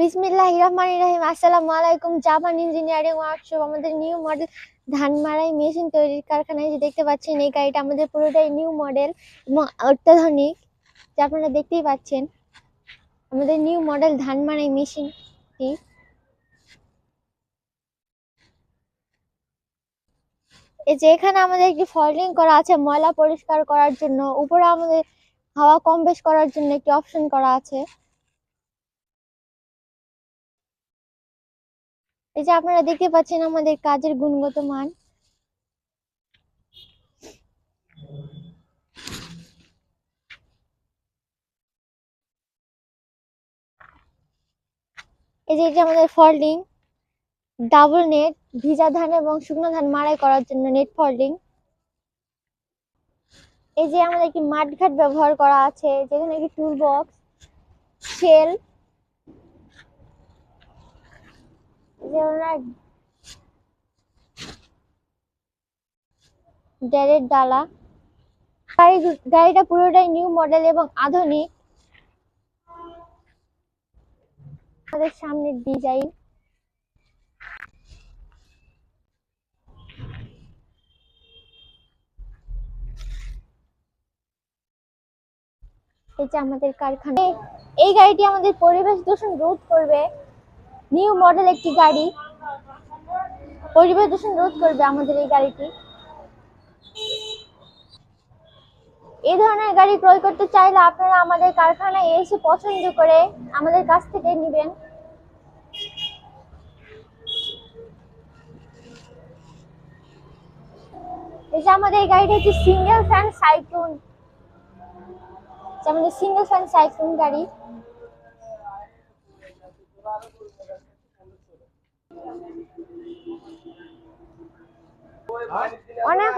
বিসমিল্লাহ রহমান রহিম আসসালামু আলাইকুম জাপান ইঞ্জিনিয়ারিং ওয়ার্কশপ, আমাদের নিউ মডেল ধান মাড়াই মেশিন তৈরির কারখানায় যে দেখতে পাচ্ছেন, এই গাড়িটা আমাদের পুরোটাই নিউ মডেল এবং অত্যাধুনিক, যা আপনারা দেখতেই পাচ্ছেন। আমাদের নিউ মডেল ধান মাড়াই মেশিনটি এই যে এখানে আমাদের একটি ফল্ডিং করা আছে, ময়লা পরিষ্কার করার জন্য। উপরে আমাদের হাওয়া কম বেশ করার জন্য একটি অপশন করা আছে। এই যে আপনারা দেখতে পাচ্ছেন আমাদের কাজের গুণগত মান। এই যে এটা আমাদের ফল্ডিং ডাবল নেট ভিজা ধান এবং শুকনো ধান মাড়াই করার জন্য নেট ফল্ডিং এই যে আমাদের একটি মাঠঘাট ব্যবহার করা আছে, যেখানে কি টুল বক্স শেল যে ওনার ডেরের ডালা গাড়ি গাড়িটা পুরোটাই নিউ মডেল এবং আধুনিক। আমাদের সামনের ডিজাইন এই যে আমাদের কারখানা। এই গাড়িটি আমাদের পরিবেশ দূষণ রোধ করবে। নিউ মডেল একটি গাড়ি। পরিবেশ দূষণ রোধ করবে আমাদের এই গাড়িটি। এই ধরনের গাড়ি ক্রয় করতে চাইলে আপনারা আমাদের কারখানায় এসে পছন্দ করে আমাদের কাছ থেকে নেবেন। এই যে আমাদের এই গাড়িটা হচ্ছে সিঙ্গেল ফ্যান সাইক্লোন আমাদের সিঙ্গেল ফ্যান সাইক্লোন গাড়ি। অনেক